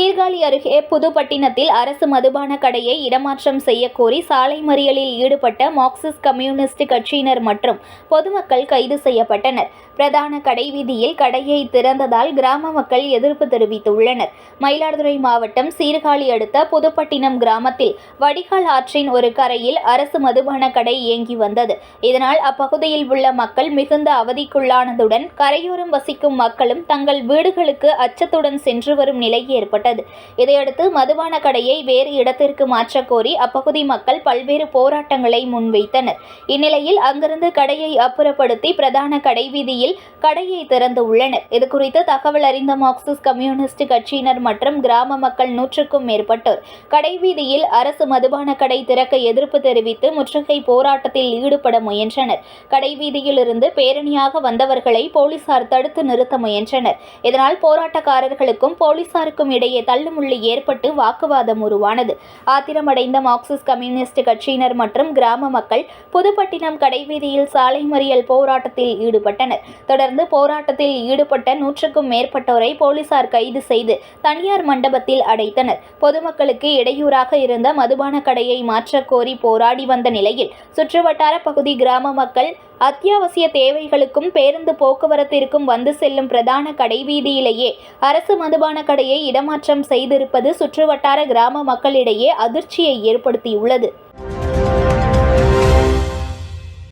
சீர்காழி அருகே புதுப்பட்டினத்தில் அரசு மதுபான கடையை இடமாற்றம் செய்யக்கோரி சாலை மறியலில் ஈடுபட்ட மார்க்சிஸ்ட் கம்யூனிஸ்ட் கட்சியினர் மற்றும் பொதுமக்கள் கைது செய்யப்பட்டனர். பிரதான கடை வீதியில் கடையை திறந்ததால் கிராம மக்கள் எதிர்ப்பு தெரிவித்துள்ளனர். மயிலாடுதுறை மாவட்டம் சீர்காழி அடுத்த புதுப்பட்டினம் கிராமத்தில் வடிகால் ஆற்றின் ஒரு கரையில் அரசு மதுபான கடை இயங்கி வந்தது. இதனால் அப்பகுதியில் உள்ள மக்கள் மிகுந்த அவதிக்குள்ளானதுடன் கரையோரம் வசிக்கும் மக்களும் தங்கள் வீடுகளுக்கு அச்சத்துடன் சென்று வரும் நிலை ஏற்பட்டது. இதையடுத்து மதுபான கடையை வேறு இடத்திற்கு மாற்றக் கோரி அப்பகுதி மக்கள் பல்வேறு போராட்டங்களை முன்வைத்தனர். இந்நிலையில் அங்கிருந்து கடையை அப்புறப்படுத்தி பிரதான கடை வீதியில் கடையை திறந்து உள்ளனர். இதுகுறித்து தகவல் அறிந்த மார்க்சிஸ்ட் கம்யூனிஸ்ட் கட்சியினர் மற்றும் கிராம மக்கள் நூற்றுக்கும் மேற்பட்டோர். கடைவீதியில் அரசு மதுபான கடை திறக்க எதிர்ப்பு தெரிவித்து முற்றுகை போராட்டத்தில் ஈடுபட முயன்றனர். கடைவீதியிலிருந்து பேரணியாக வந்தவர்களை போலீசார் தடுத்து நிறுத்த முயன்றனர். இதனால் போராட்டக்காரர்களுக்கும் போலீசாருக்கும் இடையே தள்ளுமுள்ளு ஏற்பட்டு வாக்குவாதம் உருவானது. ஆத்திரமடைந்த மார்க்சிஸ்ட் கம்யூனிஸ்ட் கட்சியினர் மற்றும் கிராம மக்கள் புதுப்பட்டினம் கடைவீதியில் சாலை மறியல் போராட்டத்தில் ஈடுபட்டனர். தொடர்ந்து போராட்டத்தில் ஈடுபட்ட நூற்றுக்கும் மேற்பட்டோரை போலீசார் கைது செய்து தனியார் மண்டபத்தில் அடைத்தனர். பொதுமக்களுக்கு இடையூறாக இருந்த மதுபான கடையை மாற்றக்கோரி போராடி வந்த நிலையில் சுற்றுவட்டார பகுதி கிராம மக்கள் அத்தியாவசிய தேவைகளுக்கும் பேருந்து போக்குவரத்திற்கும் வந்து செல்லும் பிரதான கடைவீதியிலேயே அரசு மதுபான கடையை இடமாற்றம் செய்திருப்பது சுற்றுவட்டார கிராம மக்களிடையே அதிர்ச்சியை ஏற்படுத்தியுள்ளது.